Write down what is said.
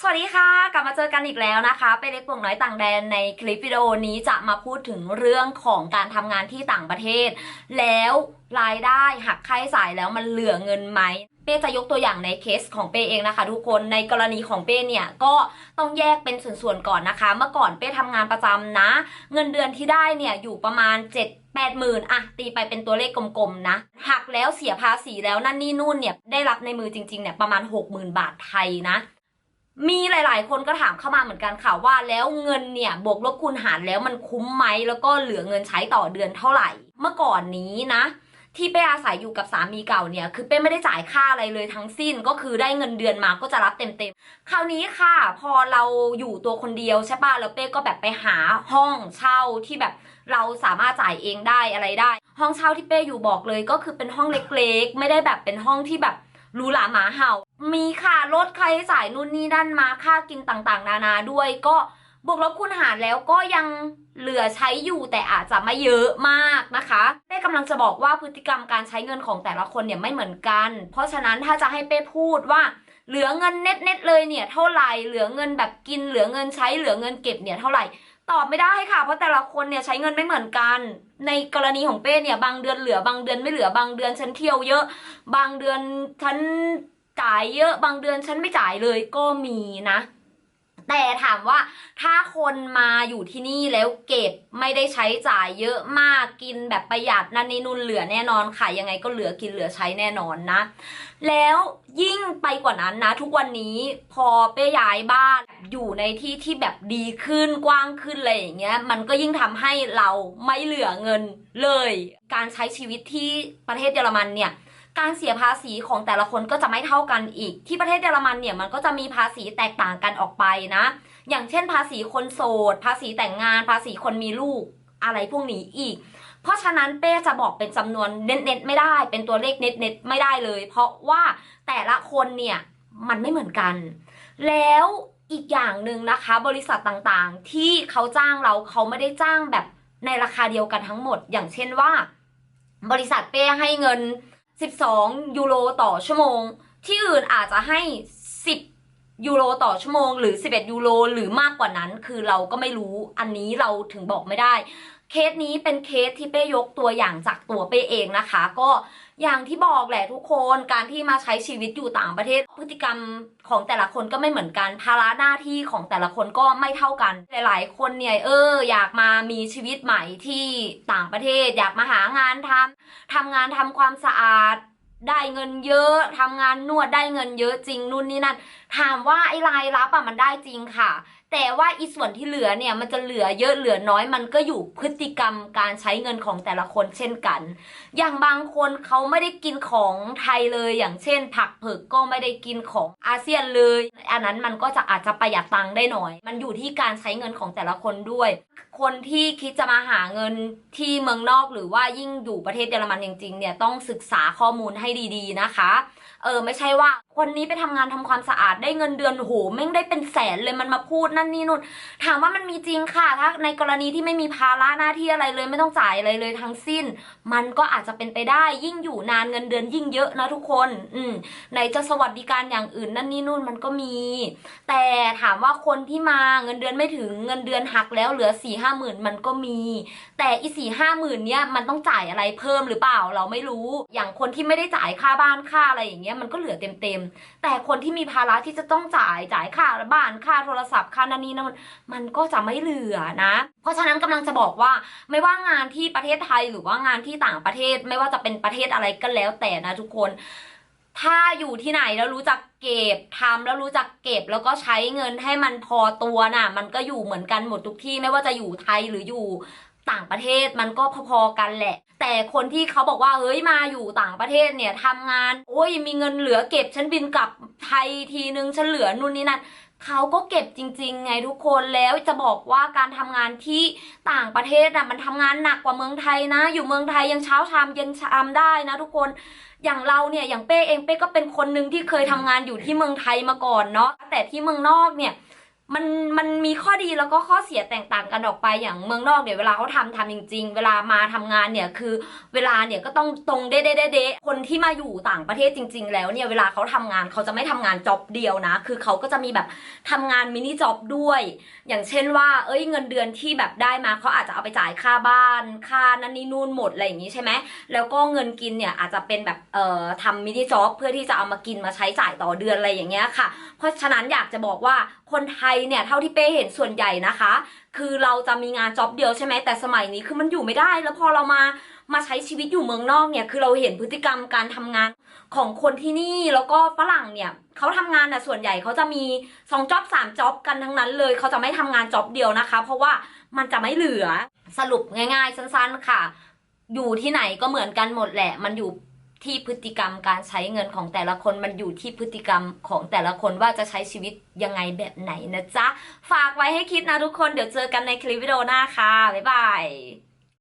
สวัสดีค่ะ กลับมาเจอกันอีกแล้วนะคะเป็นเล็กปวงน้อยต่างแดนในคลิปวิดีโอนี้จะมาพูดถึงเรื่องของการทำงานที่ต่างประเทศ แล้วรายได้หักค่าใช้จ่ายแล้วมันเหลือเงินไหมเป้จะยกตัวอย่างในเคสของเป้เองนะคะ ทุกคนในกรณีของเป้เนี่ยก็ต้องแยกเป็นส่วนๆก่อนนะคะ เมื่อก่อนเป้ทำงานประจำนะ เงินเดือนที่ได้เนี่ยอยู่ประมาณ 7 8หมื่นอะตีไปเป็นตัวเลขกลมๆนะหักแล้วเสียภาษีแล้วนั่นนี่นู่นเนี่ยได้รับในมือจริงๆเนี่ยประมาณ 60,000 บาทไทยนะ มีหลาย ๆ คนก็ถามเข้ามาเหมือนกันค่ะว่าแล้วเงินเนี่ยบวกลบคูณหารแล้วมันคุ้มไหมแล้วก็เหลือเงินใช้ต่อเดือนเท่าไหร่ เมื่อก่อนนี้นะ ที่เป้อาศัยอยู่กับสามีเก่าเนี่ย คือเป้ไม่ได้จ่ายค่าอะไรเลยทั้งสิ้นก็คือได้เงินเดือนมาก็จะรับเต็ม ๆ คราวนี้ค่ะ พอเราอยู่ตัวคนเดียวใช่ป่ะแล้วเป้ก็แบบไปหาห้องเช่าที่แบบเราสามารถจ่ายเองได้อะไรได้ ห้องเช่าที่เป้อยู่บอกเลยก็คือเป็นห้องเล็ก ๆ ไม่ได้แบบเป็นห้องที่แบบ รูหราหมาเห่า มีค่ารถค่าใช้จ่ายนู่นนี่นั่นมาค่ากินต่างๆ นานาด้วยก็บวกลบคูณหารแล้วก็ยังเหลือใช้อยู่แต่อาจจะไม่เยอะมากนะคะเป้กำลังจะบอกว่าพฤติกรรมการใช้เงินของแต่ละคนเนี่ยไม่เหมือนกัน เพราะฉะนั้นถ้าจะให้เป้พูดว่า เหลือเงินเน็ตเน็ตๆเลยเนี่ยเท่าไหร่เหลือเงินแบบกินเหลือเงินใช้เหลือเงินเก็บเนี่ยเท่าไหร่ตอบไม่ได้ค่ะ เพราะแต่ละคนเนี่ยใช้เงินไม่เหมือนกัน ในกรณีของเป้เนี่ยบางเดือนเหลือบางเดือนไม่เหลือบางเดือนฉันเที่ยวเยอะ บางเดือนฉันจ่ายเยอะ บางเดือนฉันไม่จ่ายเลยก็มีนะ แต่ถามว่าถ้าคนมาอยู่ที่นี่แล้วเก็บไม่ได้ใช้จ่ายเยอะมากกินแบบประหยัดนั่นนี่นู่นเหลือแน่นอนค่ะยังไงก็เหลือกินเหลือใช้แน่นอนนะ แล้วยิ่งไปกว่านั้นนะ ทุกวันนี้พอเป้ย้ายบ้านอยู่ในที่ที่แบบดีขึ้นกว้างขึ้นอะไรอย่างเงี้ย มันก็ยิ่งทำให้เราไม่เหลือเงินเลย การใช้ชีวิตที่ประเทศเยอรมันเนี่ย การเสียภาษีของแต่ละคนก็จะไม่เท่ากันอีก ที่ประเทศเยอรมันเนี่ยมันก็จะมีภาษีแตกต่างกันออกไปนะ อย่างเช่น ภาษีคนโสด ภาษีแต่งงาน ภาษีคนมีลูกอะไรพวกนี้อีก เพราะฉะนั้นเป้จะบอกเป็นจำนวนเน็ตๆไม่ได้ เป็นตัวเลขเน็ตๆไม่ได้เลย เพราะว่าแต่ละคนเนี่ยมันไม่เหมือนกัน แล้วอีกอย่างหนึ่งนะคะ บริษัทต่างๆ ที่เขาจ้างเราเขาไม่ได้จ้างแบบในราคาเดียวกันทั้งหมด อย่างเช่นว่า บริษัทเป้ให้เงิน 12 ยูโรต่อชั่วโมง ที่อื่นอาจจะให้ 10 ยูโรต่อชั่วโมง หรือ 11 ยูโรหรือมากกว่านั้น คือเราก็ไม่รู้อันนี้เราถึงบอกไม่ได้ เคสนี้เป็นเคสที่เป้ยกตัวอย่างจากตัวเป้เองนะคะ ก็อย่างที่บอกแหละทุกคนการที่มาใช้ชีวิตอยู่ต่างประเทศ พฤติกรรมของแต่ละคนก็ไม่เหมือนกันภาระหน้าที่ของแต่ละคนก็ไม่เท่ากัน หลาย ๆ คนเนี่ยเอออยากมามีชีวิตใหม่ที่ต่างประเทศ อยากมาหางานทำทำงานทำความสะอาดได้เงินเยอะทำงานนวดได้เงินเยอะจริงนู่นนี่นั่นถามว่าไอ้รายรับอะมันได้จริงค่ะ แต่ว่าอีส่วนที่เหลือเนี่ยมันจะเหลือเยอะเหลือน้อยมันก็อยู่พฤติกรรมการใช้เงินของแต่ละคนเช่นกัน อย่างบางคนเขาไม่ได้กินของไทยเลยอย่างเช่น ผักเผือกก็ไม่ได้กินของอาเซียนเลย อันนั้นมันก็จะอาจจะประหยัดตังค์ได้หน่อย มันอยู่ที่การใช้เงินของแต่ละคนด้วย คนที่คิดจะมาหาเงินที่เมืองนอกหรือว่ายิ่งอยู่ประเทศเยอรมันจริงๆเนี่ยต้องศึกษาข้อมูลให้ดี ๆนะคะ เออไม่ใช่ว่า คนนี้ไปทำงานทำความสะอาดได้เงินเดือนโหแม่งได้เป็นแสนเลยมันมาพูดนั่นนี่นู่นถามว่ามันมีจริงค่ะ ถ้าในกรณีที่ไม่มีภาระหน้าที่อะไรเลยไม่ต้องจ่ายอะไรเลยทั้งสิ้น มันก็อาจจะเป็นไปได้ยิ่งอยู่นานเงินเดือนยิ่งเยอะนะทุกคน อืมไหนจะสวัสดิการอย่างอื่นนั่นนี่นู่นมันก็มี แต่ถามว่าคนที่มาเงินเดือนไม่ถึงเงินเดือนหักแล้วเหลือสี่ห้าหมื่นมันก็มี แต่อีสี่ห้าหมื่นเนี่ยมันต้องจ่ายอะไรเพิ่มหรือเปล่าเราไม่รู้ อย่างคนที่ไม่ได้จ่ายค่าบ้านค่าอะไรอย่างเงี้ยมันก็เหลือเต็มๆแต่คนที่มีภาระที่จะต้องจ่ายจ่ายค่าบ้านค่าโทรศัพท์ค่านันนี่นั่นมันก็จะไม่เหลือนะ เพราะฉะนั้นกำลังจะบอกว่าไม่ว่างานที่ประเทศไทยหรือว่างานที่ต่างประเทศไม่ว่าจะเป็นประเทศอะไรก็แล้วแต่นะทุกคน ถ้าอยู่ที่ไหนแล้วรู้จักเก็บทำแล้วรู้จักเก็บแล้วก็ใช้เงินให้มันพอตัวน่ะ มันก็อยู่เหมือนกันหมดทุกที่ไม่ว่าจะอยู่ไทยหรืออยู่ต่างประเทศมันก็พอๆกันแหละ แต่คนที่เขาบอกว่าเฮ้ยมาอยู่ต่างประเทศเนี่ยทำงาน โอ้ยมีเงินเหลือเก็บฉันบินกลับไทยทีนึงฉันเหลือนู่นนี่นั่นเขาก็เก็บจริง ๆ ไงทุกคนแล้วจะบอกว่าการทำงานที่ต่างประเทศน่ะมันทำงานหนักกว่าเมืองไทยนะ อยู่เมืองไทยยังเช้าชามเย็นชามได้นะทุกคนอย่างเราเนี่ยอย่างเป้เองเป้ก็เป็นคนหนึ่งที่เคยทำงานอยู่ที่เมืองไทยมาก่อนเนาะแต่ที่เมืองนอกเนี่ย มันมันมีข้อดีแล้วก็ข้อเสียแตกต่างกันออกไปอย่างเมืองนอกเนี่ยเวลาเขาทำทำจริง ๆ เวลามาทำงานเนี่ยคือ เวลาเนี่ยก็ต้องตรงเด๊ะเด๊ะเด๊ะคนที่มาอยู่ต่างประเทศจริง ๆ แล้วเนี่ยเวลาเขาทำงานเขาจะไม่ทำงานจ็อบเดียวนะ คือเขาก็จะมีแบบทำงานมินิจ็อบด้วย อย่างเช่นว่า เอ้ยเงินเดือนที่แบบได้มาเขาอาจจะเอาไปจ่ายค่าบ้าน ค่านั่นนี่นู่นหมดอะไรอย่างนี้ใช่ไหมแล้วก็เงินกินเนี่ยอาจจะเป็นแบบเอ่อทำมินิจ็อบเพื่อที่จะเอามากินมาใช้จ่ายต่อเดือนอะไรอย่างเงี้ยค่ะ เพราะฉะนั้นอยากจะบอกว่าคนไทยเนี่ยเท่าที่เป้เห็นส่วนใหญ่นะคะ คือเราจะมีงานจ็อบเดียวใช่ไหมแต่สมัยนี้คือมันอยู่ไม่ได้ แล้วพอเรามามาใช้ชีวิตอยู่เมืองนอกเนี่ยคือเราเห็นพฤติกรรมการทำงานของคนที่นี่แล้วก็ฝรั่งเนี่ยเขาทำงานน่ะส่วนใหญ่เขาจะมีสองจ็อบสามจ็อบกันทั้งนั้นเลยเขาจะไม่ทำงานจ็อบเดียวนะคะ เพราะว่ามันจะไม่เหลือสรุปง่าย ๆ สั้น ๆค่ะ อยู่ที่ไหนก็เหมือนกันหมดแหละ มันอยู่ ที่พฤติกรรมการใช้เงินของแต่ละคนมันอยู่ที่พฤติกรรมของแต่ละคนว่าจะใช้ชีวิตยังไงแบบไหนนะจ๊ะ ฝากไว้ให้คิดนะทุกคนเดี๋ยวเจอกันในคลิปวิดีโอหน้าค่ะ บ๊ายบาย